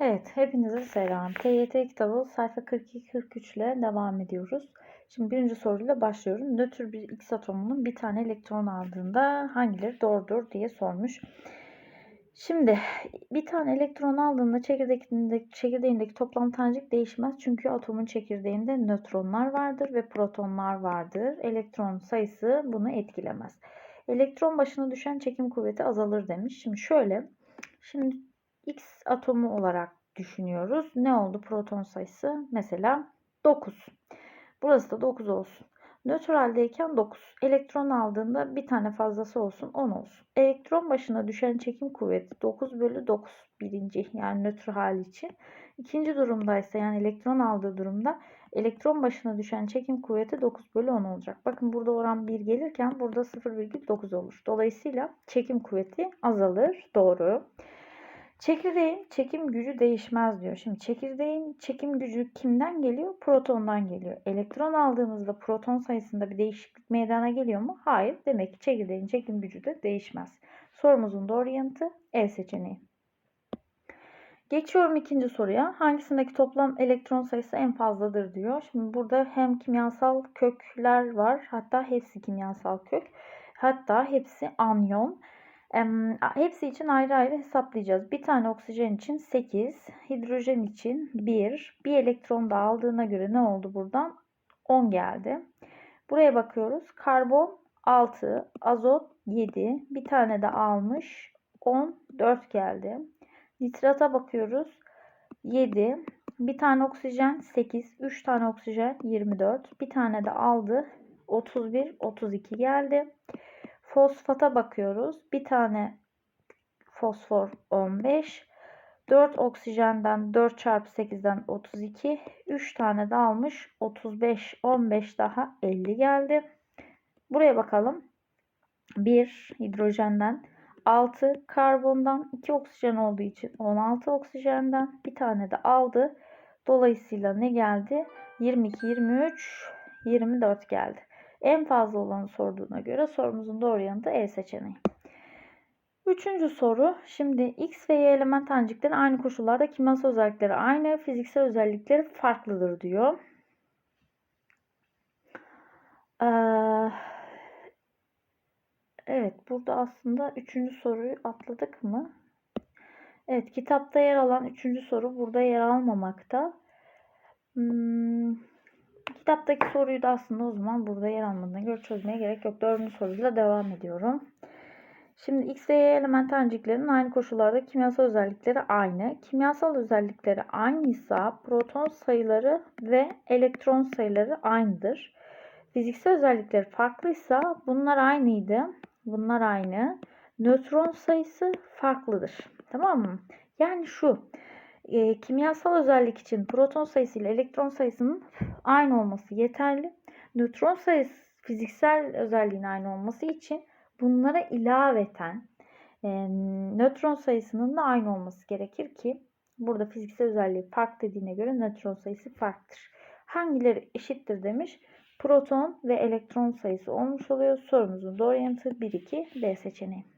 Evet, hepinize selam. TYT kitabı sayfa 42-43 ile devam ediyoruz. Şimdi birinci soruyla başlıyorum. Nötr bir X atomunun bir tane elektron aldığında hangileri doğrudur diye sormuş. Şimdi bir tane elektron aldığında çekirdeğindeki, çekirdeğindeki toplam tanecik değişmez. Çünkü atomun çekirdeğinde nötronlar vardır ve protonlar vardır. Elektron sayısı bunu etkilemez. Elektron başına düşen çekim kuvveti azalır demiş. Şimdi şöyle. Şimdi X atomu olarak düşünüyoruz. Ne oldu proton sayısı? Mesela 9. Burası da 9 olsun. Nötraldeyken 9. Elektron aldığında bir tane fazlası olsun 10 olsun. Elektron başına düşen çekim kuvveti 9 bölü 9 birinci yani nötr hali için. İkinci durumdaysa yani elektron aldığı durumda elektron başına düşen çekim kuvveti 9 bölü 10 olacak. Bakın burada oran 1 gelirken burada 0,9 olur. Dolayısıyla çekim kuvveti azalır. Doğru. Çekirdeğin çekim gücü değişmez diyor. Şimdi çekirdeğin çekim gücü kimden geliyor? Protondan geliyor. Elektron aldığımızda proton sayısında bir değişiklik meydana geliyor mu? Hayır. Demek ki çekirdeğin çekim gücü de değişmez. Sorumuzun doğru yanıtı E seçeneği. Geçiyorum ikinci soruya. Hangisindeki toplam elektron sayısı en fazladır diyor. Şimdi burada hem kimyasal kökler var. Hatta hepsi kimyasal kök. Hatta hepsi anyon. Hepsi için ayrı ayrı hesaplayacağız. Bir tane oksijen için 8, hidrojen için 1. Bir elektron da aldığına göre ne oldu buradan? 10 geldi. Buraya bakıyoruz. Karbon 6, azot 7. Bir tane de almış. 10, 4 geldi. Nitrata bakıyoruz. 7. Bir tane oksijen 8. 3 tane oksijen 24. Bir tane de aldı. 31, 32 geldi. Fosfata bakıyoruz. Bir tane fosfor 15. 4 oksijenden 4 çarpı 8'den 32. 3 tane de almış. 35, 15 daha 50 geldi. Buraya bakalım. 1 hidrojenden 6 karbondan 2 oksijen olduğu için 16 oksijenden bir tane de aldı. Dolayısıyla ne geldi? 22, 23, 24 geldi. En fazla olanı sorduğuna göre sorumuzun doğru yanıtı E seçeneği. Üçüncü soru. Şimdi X ve Y element tanecikleri aynı koşullarda kimyasal özellikleri aynı, fiziksel özellikleri farklıdır diyor. Ee, evet burada aslında üçüncü soruyu atladık mı? Evet kitapta yer alan üçüncü soru burada yer almamakta. Hmm, Kitaptaki soruyu da aslında o zaman burada yer almadığına göre çözmeye gerek yok. Dördüncü soruyla devam ediyorum. Şimdi X ve Y element taneciklerinin aynı koşullarda kimyasal özellikleri aynı. Kimyasal özellikleri aynıysa proton sayıları ve elektron sayıları aynıdır. Fiziksel özellikleri farklıysa bunlar aynıydı. Bunlar aynı. Nötron sayısı farklıdır. Tamam mı? Yani şu e, kimyasal özellik için proton sayısı ile elektron sayısının aynı olması yeterli. Nötron sayısı fiziksel özelliğin aynı olması için bunlara ilaveten e, nötron sayısının da aynı olması gerekir ki burada fiziksel özelliği fark dediğine göre nötron sayısı farktır. Hangileri eşittir demiş. Proton ve elektron sayısı olmuş oluyor. Sorumuzun doğru yanıtı 1, 2, B seçeneği.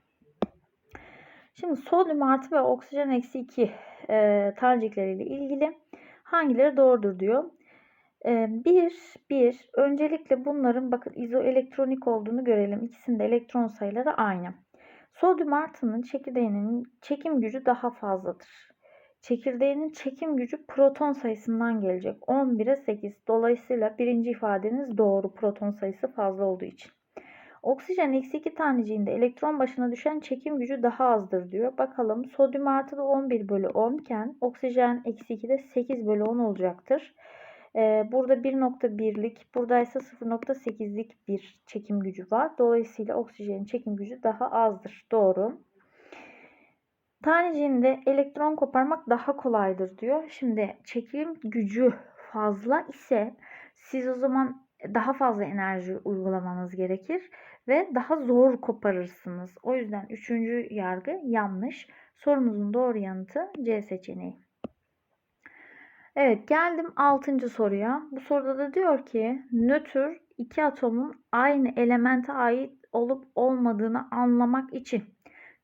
Şimdi sodyum artı ve oksijen eksi 2 e, tanecikleriyle ilgili hangileri doğrudur diyor. E, bir, bir, öncelikle bunların bakın izoelektronik olduğunu görelim. İkisinde elektron sayıları aynı. Sodyum artının çekirdeğinin çekim gücü daha fazladır. Çekirdeğinin çekim gücü proton sayısından gelecek. 11'e 8. Dolayısıyla birinci ifadeniz doğru proton sayısı fazla olduğu için. Oksijen eksi 2 taneciğinde elektron başına düşen çekim gücü daha azdır diyor. Bakalım sodyum artı da 11 bölü 10 iken oksijen eksi 2'de 8 bölü 10 olacaktır. Ee, burada 1.1'lik burada ise 0.8'lik bir çekim gücü var. Dolayısıyla oksijenin çekim gücü daha azdır. Doğru. Taneciğinde elektron koparmak daha kolaydır diyor. Şimdi çekim gücü fazla ise siz o zaman daha fazla enerji uygulamanız gerekir ve daha zor koparırsınız. O yüzden üçüncü yargı yanlış. Sorumuzun doğru yanıtı C seçeneği. Evet geldim altıncı soruya. Bu soruda da diyor ki nötr iki atomun aynı elemente ait olup olmadığını anlamak için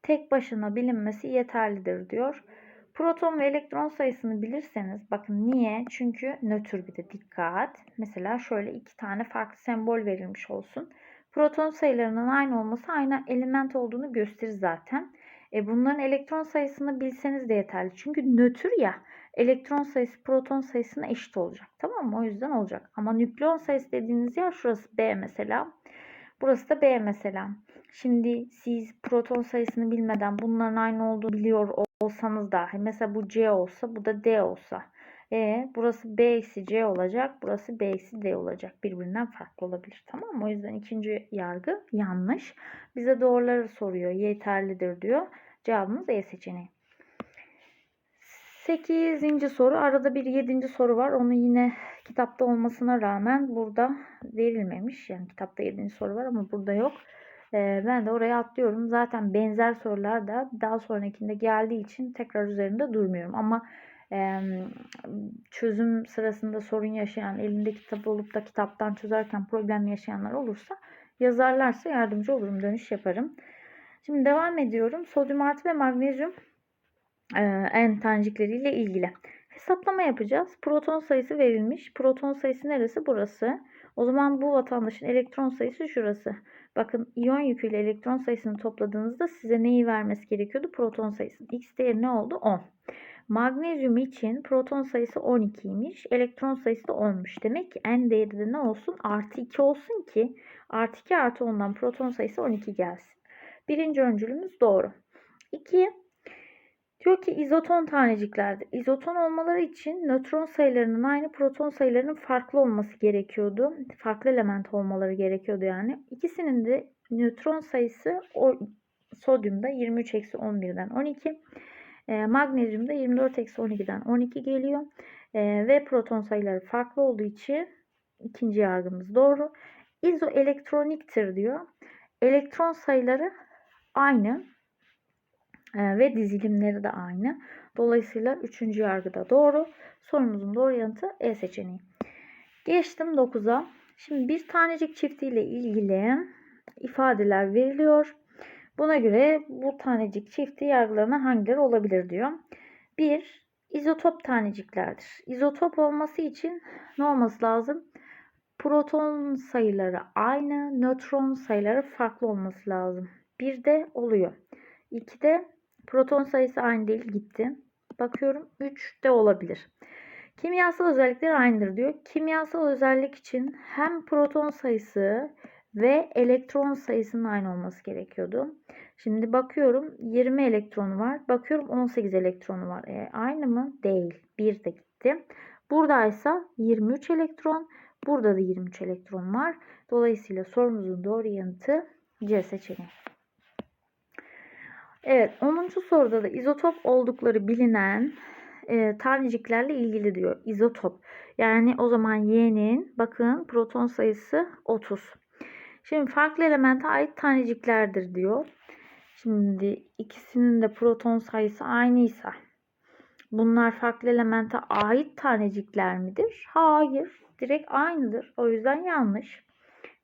tek başına bilinmesi yeterlidir diyor. Proton ve elektron sayısını bilirseniz bakın niye? Çünkü nötr bir de dikkat. Mesela şöyle iki tane farklı sembol verilmiş olsun. Proton sayılarının aynı olması aynı element olduğunu gösterir zaten. E bunların elektron sayısını bilseniz de yeterli. Çünkü nötr ya elektron sayısı proton sayısına eşit olacak. Tamam mı? O yüzden olacak. Ama nükleon sayısı dediğiniz yer şurası B mesela. Burası da B mesela. Şimdi siz proton sayısını bilmeden bunların aynı olduğunu biliyor olsanız dahi mesela bu C olsa bu da D olsa e, burası B eksi C olacak burası B eksi D olacak birbirinden farklı olabilir tamam mı? O yüzden ikinci yargı yanlış. Bize doğruları soruyor yeterlidir diyor. Cevabımız E seçeneği. Sekizinci soru. Arada bir yedinci soru var. Onu yine kitapta olmasına rağmen burada verilmemiş. Yani kitapta yedinci soru var ama burada yok. Ben de oraya atlıyorum. Zaten benzer sorular da daha sonrakinde geldiği için tekrar üzerinde durmuyorum. Ama çözüm sırasında sorun yaşayan, elinde kitap olup da kitaptan çözerken problem yaşayanlar olursa yazarlarsa yardımcı olurum, dönüş yaparım. Şimdi devam ediyorum. Sodyum artı ve magnezyum en tanecikleriyle ilgili. Hesaplama yapacağız. Proton sayısı verilmiş. Proton sayısı neresi? Burası. O zaman bu vatandaşın elektron sayısı şurası. Bakın iyon yüküyle elektron sayısını topladığınızda size neyi vermesi gerekiyordu? Proton sayısını. X değeri ne oldu? 10. Magnezyum için proton sayısı 12'ymiş. Elektron sayısı da 10'muş. Demek ki en değeri de ne olsun? Artı 2 olsun ki artı 2 artı 10'dan proton sayısı 12 gelsin. Birinci öncülümüz doğru. 2. Diyor ki izoton taneciklerdir. İzoton olmaları için nötron sayılarının aynı proton sayılarının farklı olması gerekiyordu. Farklı element olmaları gerekiyordu yani. İkisinin de nötron sayısı o, sodyumda 23-11'den 12. E, magnezyumda 24-12'den 12 geliyor. E, ve proton sayıları farklı olduğu için ikinci yargımız doğru. İzoelektroniktir diyor. Elektron sayıları aynı e, ve dizilimleri de aynı. Dolayısıyla üçüncü yargıda doğru. Sorumuzun doğru yanıtı E seçeneği. Geçtim 9'a. Şimdi bir tanecik çiftiyle ilgili ifadeler veriliyor. Buna göre bu tanecik çifti yargılarına hangileri olabilir diyor. 1. İzotop taneciklerdir. İzotop olması için ne olması lazım? Proton sayıları aynı, nötron sayıları farklı olması lazım. Bir de oluyor. 2'de proton sayısı aynı değil gitti. Bakıyorum 3 de olabilir. Kimyasal özellikleri aynıdır diyor. Kimyasal özellik için hem proton sayısı ve elektron sayısının aynı olması gerekiyordu. Şimdi bakıyorum 20 elektronu var. Bakıyorum 18 elektronu var. E, aynı mı? Değil. 1 de gitti. Buradaysa 23 elektron. Burada da 23 elektron var. Dolayısıyla sorumuzun doğru yanıtı C seçeneği. Evet 10. soruda da izotop oldukları bilinen e, taneciklerle ilgili diyor. İzotop. Yani o zaman Y'nin bakın proton sayısı 30. Şimdi farklı elemente ait taneciklerdir diyor. Şimdi ikisinin de proton sayısı aynıysa bunlar farklı elemente ait tanecikler midir? Hayır. Direkt aynıdır. O yüzden yanlış.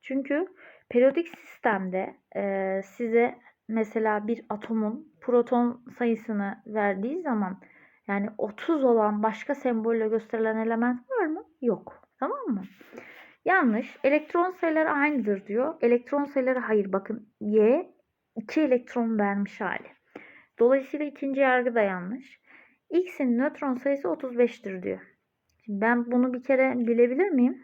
Çünkü periyodik sistemde e, size mesela bir atomun proton sayısını verdiği zaman yani 30 olan başka sembolle gösterilen element var mı? Yok. Tamam mı? Yanlış. Elektron sayıları aynıdır diyor. Elektron sayıları hayır. Bakın Y 2 elektron vermiş hali. Dolayısıyla ikinci yargı da yanlış. X'in nötron sayısı 35'tir diyor. Şimdi ben bunu bir kere bilebilir miyim?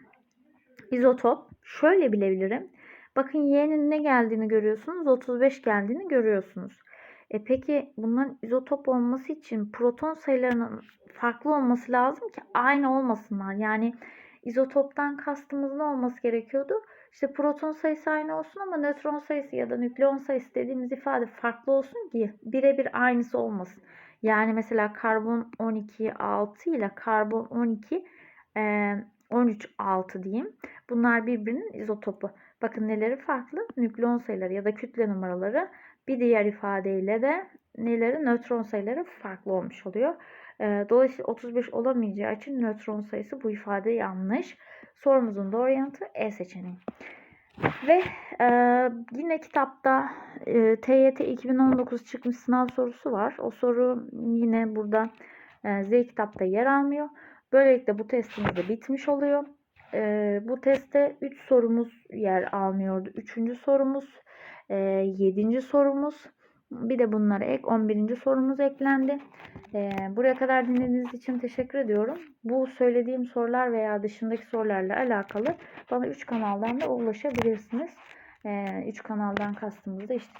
İzotop. Şöyle bilebilirim. Bakın Y'nin ne geldiğini görüyorsunuz. 35 geldiğini görüyorsunuz. E peki bunların izotop olması için proton sayılarının farklı olması lazım ki aynı olmasınlar. Yani izotoptan kastımız ne olması gerekiyordu? İşte proton sayısı aynı olsun ama nötron sayısı ya da nükleon sayısı dediğimiz ifade farklı olsun ki birebir aynısı olmasın. Yani mesela karbon 12 6 ile karbon 12 13 6 diyeyim. Bunlar birbirinin izotopu. Bakın neleri farklı? Nükleon sayıları ya da kütle numaraları. Bir diğer ifadeyle de neleri? Nötron sayıları farklı olmuş oluyor. Dolayısıyla 35 olamayacağı için nötron sayısı bu ifade yanlış. Sorumuzun doğru yanıtı E seçeneği. Ve Ee, yine kitapta e, TYT 2019 çıkmış sınav sorusu var. O soru yine burada e, Z kitapta yer almıyor. Böylelikle bu testimiz de bitmiş oluyor. Ee, bu testte 3 sorumuz yer almıyordu. 3. sorumuz, 7. sorumuz, bir de bunlara ek 11. sorumuz eklendi. Ee, buraya kadar dinlediğiniz için teşekkür ediyorum. Bu söylediğim sorular veya dışındaki sorularla alakalı bana 3 kanaldan da ulaşabilirsiniz. 3 kanaldan kastımız da işte